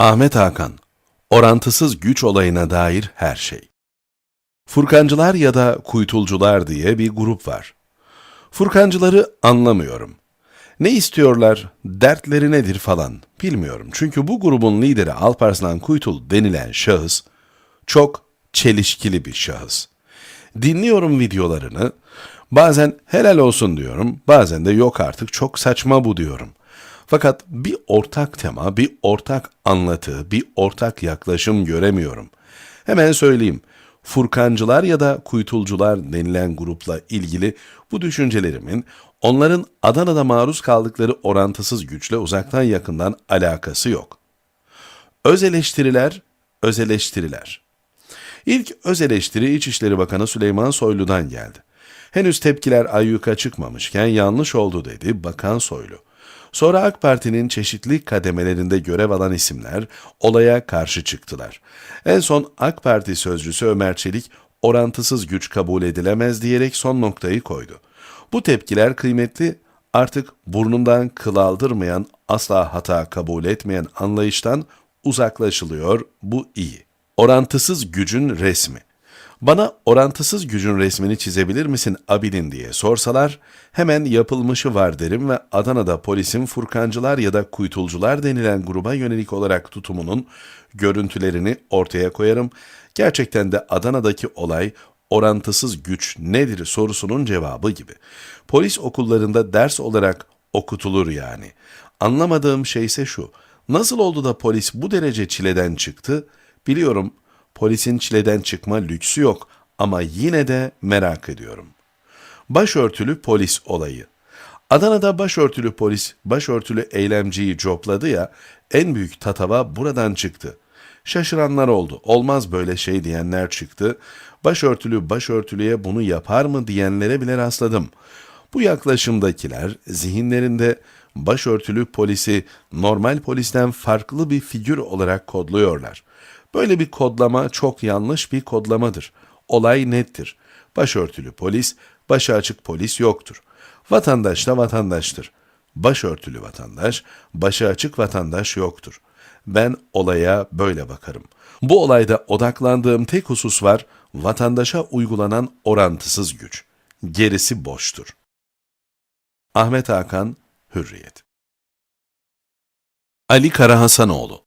Ahmet Hakan, orantısız güç olayına dair her şey. Furkancılar ya da kuytulcular diye bir grup var. Furkancıları anlamıyorum. Ne istiyorlar, dertleri nedir falan bilmiyorum. Çünkü bu grubun lideri Alparslan Kuytul denilen şahıs çok çelişkili bir şahıs. Dinliyorum videolarını, bazen helal olsun diyorum, bazen de yok artık çok saçma bu diyorum. Fakat bir ortak tema, bir ortak anlatı, bir ortak yaklaşım göremiyorum. Hemen söyleyeyim. Furkancılar ya da kuytulcular denilen grupla ilgili bu düşüncelerimin onların Adana'da maruz kaldıkları orantısız güçle uzaktan yakından alakası yok. Öz eleştiriler, öz eleştiriler. İlk öz eleştiri İçişleri Bakanı Süleyman Soylu'dan geldi. Henüz tepkiler ayyuka çıkmamışken yanlış oldu dedi Bakan Soylu. Sonra AK Parti'nin çeşitli kademelerinde görev alan isimler olaya karşı çıktılar. En son AK Parti sözcüsü Ömer Çelik orantısız güç kabul edilemez diyerek son noktayı koydu. Bu tepkiler kıymetli artık burnundan kıl aldırmayan, asla hata kabul etmeyen anlayıştan uzaklaşılıyor. Bu iyi. Orantısız gücün resmi. Bana orantısız gücün resmini çizebilir misin Abidin diye sorsalar hemen yapılmışı var derim ve Adana'da polisin Furkancılar ya da Kuytulcular denilen gruba yönelik olarak tutumunun görüntülerini ortaya koyarım. Gerçekten de Adana'daki olay orantısız güç nedir sorusunun cevabı gibi. Polis okullarında ders olarak okutulur yani. Anlamadığım şey ise şu. Nasıl oldu da polis bu derece çileden çıktı? Biliyorum polisin çileden çıkma lüksü yok ama yine de merak ediyorum. Başörtülü polis olayı. Adana'da başörtülü polis başörtülü eylemciyi copladı ya en büyük tatava buradan çıktı. Şaşıranlar oldu. Olmaz böyle şey diyenler çıktı. Başörtülü başörtülüye bunu yapar mı diyenlere bile rastladım. Bu yaklaşımdakiler zihinlerinde başörtülü polisi normal polisten farklı bir figür olarak kodluyorlar. Böyle bir kodlama çok yanlış bir kodlamadır. Olay nettir. Başörtülü polis, başı açık polis yoktur. Vatandaş da vatandaştır. Başörtülü vatandaş, başı açık vatandaş yoktur. Ben olaya böyle bakarım. Bu olayda odaklandığım tek husus var, vatandaşa uygulanan orantısız güç. Gerisi boştur. Ahmet Hakan, Hürriyet Ali Karahasanoğlu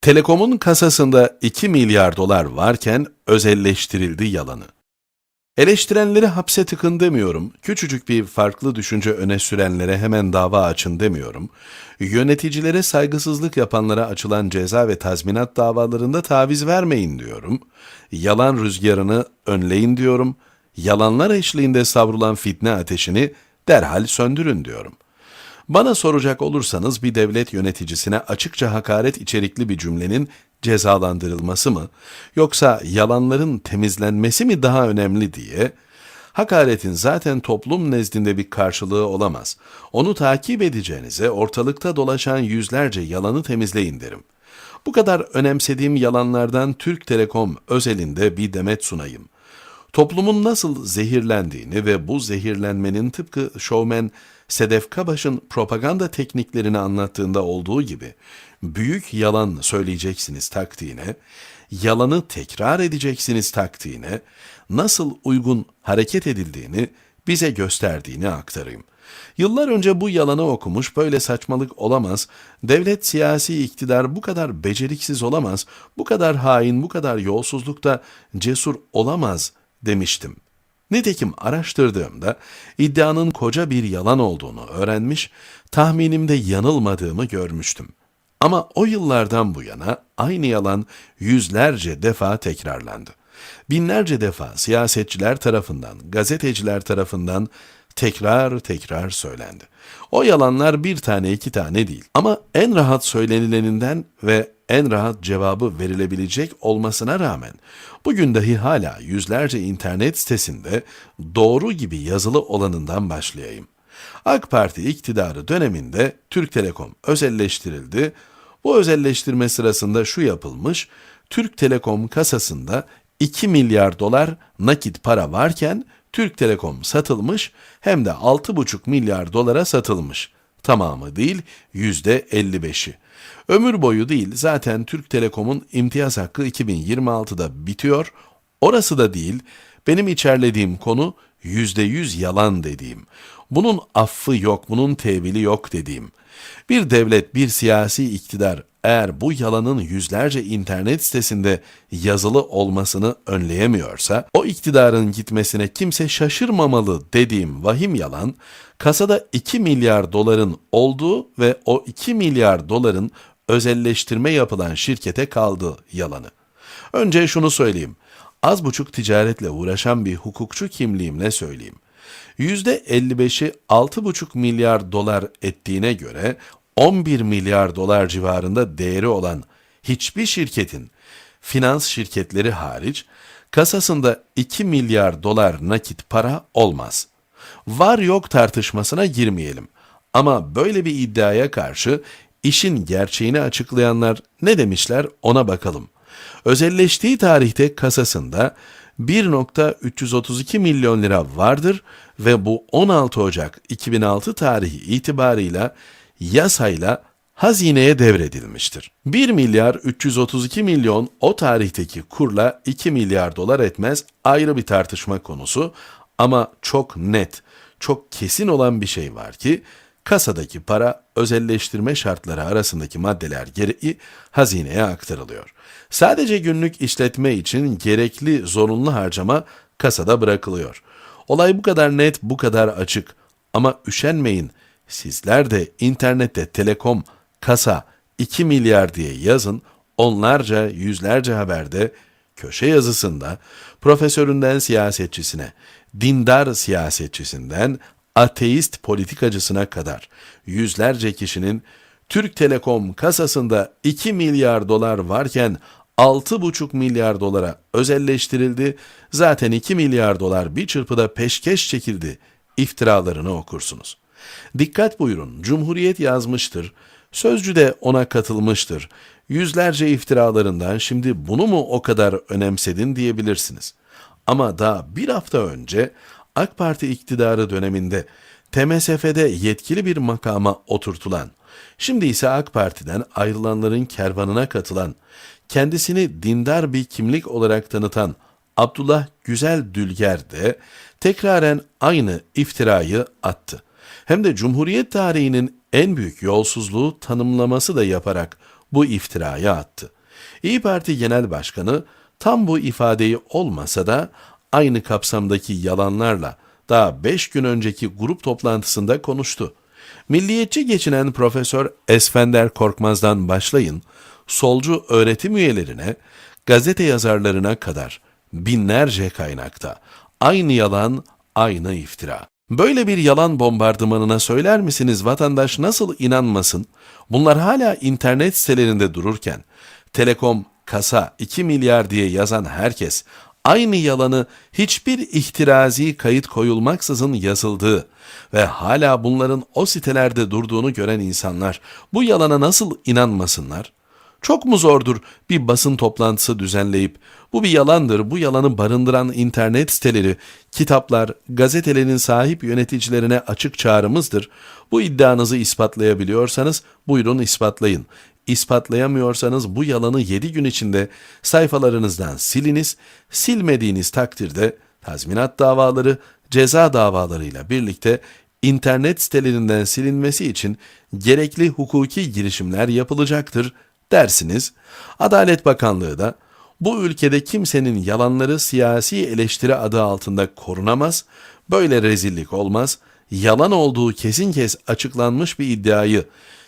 Telekom'un kasasında 2 milyar dolar varken özelleştirildi yalanı. Eleştirenleri hapse tıkın demiyorum, küçücük bir farklı düşünce öne sürenlere hemen dava açın demiyorum, yöneticilere saygısızlık yapanlara açılan ceza ve tazminat davalarında taviz vermeyin diyorum, yalan rüzgarını önleyin diyorum, yalanlar eşliğinde savrulan fitne ateşini derhal söndürün diyorum. Bana soracak olursanız bir devlet yöneticisine açıkça hakaret içerikli bir cümlenin cezalandırılması mı yoksa yalanların temizlenmesi mi daha önemli diye hakaretin zaten toplum nezdinde bir karşılığı olamaz. Onu takip edeceğinize ortalıkta dolaşan yüzlerce yalanı temizleyin derim. Bu kadar önemsediğim yalanlardan Türk Telekom özelinde bir demet sunayım. Toplumun nasıl zehirlendiğini ve bu zehirlenmenin tıpkı şovmen Sedef Kabaş'ın propaganda tekniklerini anlattığında olduğu gibi büyük yalan söyleyeceksiniz taktiğine, yalanı tekrar edeceksiniz taktiğine, nasıl uygun hareket edildiğini bize gösterdiğini aktarayım. Yıllar önce bu yalanı okumuş, böyle saçmalık olamaz, devlet siyasi iktidar bu kadar beceriksiz olamaz, bu kadar hain, bu kadar yolsuzlukta cesur olamaz demiştim. Nitekim araştırdığımda iddianın koca bir yalan olduğunu öğrenmiş, tahminimde yanılmadığımı görmüştüm. Ama o yıllardan bu yana aynı yalan yüzlerce defa tekrarlandı. Binlerce defa siyasetçiler tarafından, gazeteciler tarafından tekrar tekrar söylendi. O yalanlar bir tane iki tane değil. Ama en rahat söylenileninden ve en rahat cevabı verilebilecek olmasına rağmen bugün dahi hala yüzlerce internet sitesinde doğru gibi yazılı olanından başlayayım. AK Parti iktidarı döneminde Türk Telekom özelleştirildi. Bu özelleştirme sırasında şu yapılmış, Türk Telekom kasasında 2 milyar dolar nakit para varken Türk Telekom satılmış hem de 6,5 milyar dolara satılmış. Tamamı değil, yüzde 55'i. Ömür boyu değil, zaten Türk Telekom'un imtiyaz hakkı 2026'da bitiyor. Orası da değil, benim içerlediğim konu yüzde yüz yalan dediğim. Bunun affı yok, bunun tevili yok dediğim. Bir devlet, bir siyasi iktidar eğer bu yalanın yüzlerce internet sitesinde yazılı olmasını önleyemiyorsa, o iktidarın gitmesine kimse şaşırmamalı dediğim vahim yalan, kasada 2 milyar doların olduğu ve o 2 milyar doların özelleştirme yapılan şirkete kaldı yalanı. Önce şunu söyleyeyim. Az buçuk ticaretle uğraşan bir hukukçu kimliğimle söyleyeyim. %55'i 6,5 milyar dolar ettiğine göre 11 milyar dolar civarında değeri olan hiçbir şirketin finans şirketleri hariç kasasında 2 milyar dolar nakit para olmaz. Var yok tartışmasına girmeyelim. Ama böyle bir iddiaya karşı işin gerçeğini açıklayanlar ne demişler ona bakalım. Özelleştiği tarihte kasasında 1.332 milyon lira vardır ve bu 16 Ocak 2006 tarihi itibarıyla yasayla hazineye devredilmiştir. 1 milyar 332 milyon o tarihteki kurla 2 milyar dolar etmez ayrı bir tartışma konusu ama çok net, çok kesin olan bir şey var ki kasadaki para özelleştirme şartları arasındaki maddeler gereği hazineye aktarılıyor. Sadece günlük işletme için gerekli zorunlu harcama kasada bırakılıyor. Olay bu kadar net, bu kadar açık ama üşenmeyin. Sizler de internette telekom, kasa 2 milyar diye yazın. Onlarca, yüzlerce haberde, köşe yazısında, profesöründen siyasetçisine, dindar siyasetçisinden ateist politikacısına kadar yüzlerce kişinin Türk Telekom kasasında 2 milyar dolar varken 6,5 milyar dolara özelleştirildi. Zaten 2 milyar dolar bir çırpıda peşkeş çekildi. İftiralarını okursunuz. Dikkat buyurun, Cumhuriyet yazmıştır. Sözcü de ona katılmıştır. Yüzlerce iftiralarından şimdi bunu mu o kadar önemsedin diyebilirsiniz. Ama daha bir hafta önce AK Parti iktidarı döneminde TMSF'de yetkili bir makama oturtulan, şimdi ise AK Parti'den ayrılanların kervanına katılan, kendisini dindar bir kimlik olarak tanıtan Abdullah Güzel Dülger de tekraren aynı iftirayı attı. Hem de Cumhuriyet tarihinin en büyük yolsuzluğu tanımlaması da yaparak bu iftirayı attı. İyi Parti Genel Başkanı tam bu ifadeyi olmasa da aynı kapsamdaki yalanlarla daha 5 gün önceki grup toplantısında konuştu. Milliyetçi geçinen Profesör Esfender Korkmaz'dan başlayın, solcu öğretim üyelerine, gazete yazarlarına kadar binlerce kaynakta aynı yalan, aynı iftira. Böyle bir yalan bombardımanına söyler misiniz vatandaş nasıl inanmasın? Bunlar hala internet sitelerinde dururken, Telekom kasa 2 milyar diye yazan herkes aynı yalanı hiçbir ihtirazi kayıt koyulmaksızın yazıldığı ve hala bunların o sitelerde durduğunu gören insanlar bu yalana nasıl inanmasınlar? Çok mu zordur bir basın toplantısı düzenleyip bu bir yalandır, bu yalanı barındıran internet siteleri, kitaplar, gazetelerin sahip yöneticilerine açık çağrımızdır. Bu iddianızı ispatlayabiliyorsanız buyurun ispatlayın. İspatlayamıyorsanız bu yalanı 7 gün içinde sayfalarınızdan siliniz. Silmediğiniz takdirde tazminat davaları, ceza davalarıyla birlikte internet sitelerinden silinmesi için gerekli hukuki girişimler yapılacaktır dersiniz. Adalet Bakanlığı da bu ülkede kimsenin yalanları siyasi eleştiri adı altında korunamaz, böyle rezillik olmaz, yalan olduğu kesin kez açıklanmış bir iddiayı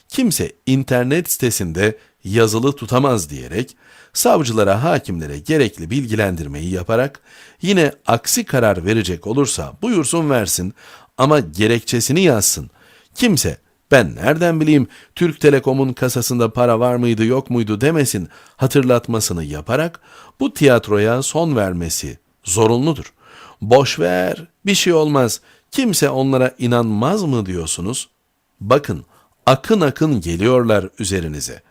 kimse internet sitesinde yazılı tutamaz diyerek savcılara, hakimlere gerekli bilgilendirmeyi yaparak yine aksi karar verecek olursa buyursun versin ama gerekçesini yazsın. Kimse ben nereden bileyim Türk Telekom'un kasasında para var mıydı yok muydu demesin hatırlatmasını yaparak bu tiyatroya son vermesi zorunludur. Boş ver, bir şey olmaz. Kimse onlara inanmaz mı diyorsunuz? Bakın, akın akın geliyorlar üzerinize.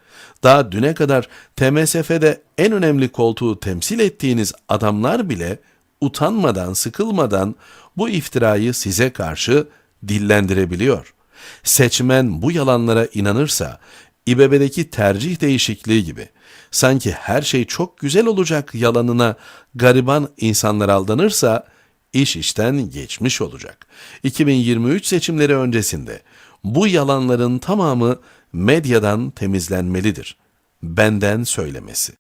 Daha düne kadar TMSF'de en önemli koltuğu temsil ettiğiniz adamlar bile utanmadan, sıkılmadan bu iftirayı size karşı dillendirebiliyor. Seçmen bu yalanlara inanırsa, İBB'deki tercih değişikliği gibi, sanki her şey çok güzel olacak yalanına gariban insanlar aldanırsa, iş işten geçmiş olacak. 2023 seçimleri öncesinde bu yalanların tamamı medyadan temizlenmelidir. Benden söylemesi.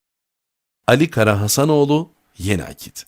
Ali Kara Hasanoğlu, Yeni Akit